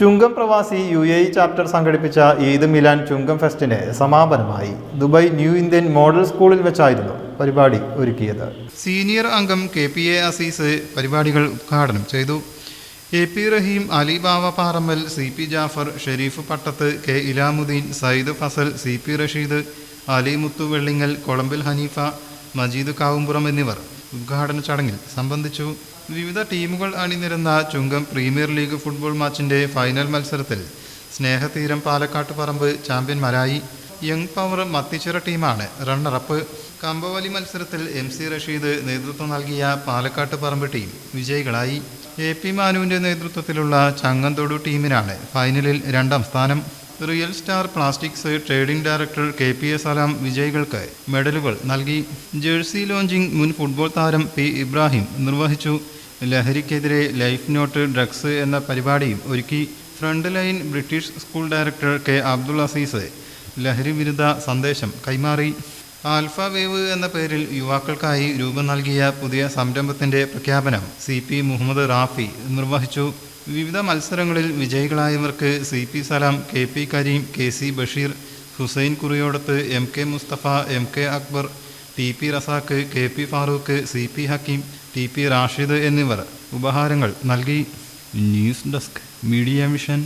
ചുങ്കം പ്രവാസി U A chapter സംഘടിപ്പിച്ച ഈദ് മിലാൻ ചുങ്കം ഫെസ്റ്റിന് സമാപനമായി ദുബായ് ന്യൂ ഇന്ത്യൻ മോഡൽ സ്കൂളിൽ വെച്ചായിരുന്നു പരിപാടി ഒരുക്കിയത്. സീനിയർ അംഗം കെ പി എ അസീസ് പരിപാടികൾ ഉദ്ഘാടനം ചെയ്തു. A P Raheem Ali Bava Parammal C P Jafar Sharif Pattath K Ilamuddin Sayyid Fazal C P Rasheed Ali Muthu Vellingal Kolambil Haneefa Majeed Kavumpuram എന്നിവർ ഉദ്ഘാടന ചടങ്ങിൽ സംബന്ധിച്ചു വിവിധ ടീമുകൾ അണിനിരുന്ന ചുങ്കം പ്രീമിയർ ലീഗ് ഫുട്ബോൾ മാച്ചിന്റെ ഫൈനൽ മത്സരത്തിൽ സ്നേഹതീരം പാലക്കാട്ട് പറമ്പ് ചാമ്പ്യന്മാരായി യങ് പവർ മത്തിച്ചിറ ടീമാണ് റണ്ണറപ്പ്. കമ്പവലി മത്സരത്തിൽ എം സി റഷീദ് നേതൃത്വം നൽകിയ പാലക്കാട്ട് പറമ്പ് ടീം വിജയികളായി. എ പി മാനുവിന്റെ നേതൃത്വത്തിലുള്ള ചങ്ങന്തോടു ടീമിനാണ് ഫൈനലിൽ രണ്ടാം സ്ഥാനം. Real star plastics trading director K P A Salam വിജയികൾക്ക് മെഡലുകൾ നൽകി. ജേഴ്സി ലോഞ്ചിംഗ് മുൻ ഫുട്ബോൾ താരം പി ഇബ്രാഹിം നിർവഹിച്ചു. ലഹരിക്കെതിരെ ലൈഫ് നോട്ട് ഡ്രഗ്സ് എന്ന പരിപാടിയും ഒരുക്കി. Front line British school director K Abdul Azeez ലഹരി വിരുദ്ധ സന്ദേശം കൈമാറി. ആൽഫ വേവ് എന്ന പേരിൽ യുവാക്കൾക്കായി രൂപം നൽകിയ പുതിയ സംരംഭത്തിന്റെ പ്രഖ്യാപനം സി പി മുഹമ്മദ് റാഫി നിർവഹിച്ചു. വിവിധ മത്സരങ്ങളിൽ വിജയികളായവർക്ക് C P Salam K P Kareem K C Basheer Hussain Kuriyodath M K Mustafa M K Akbar T P Razak K P Farooq C P Hakeem T P Rashid എന്നിവർ ഉപഹാരങ്ങൾ നൽകി. News desk media mission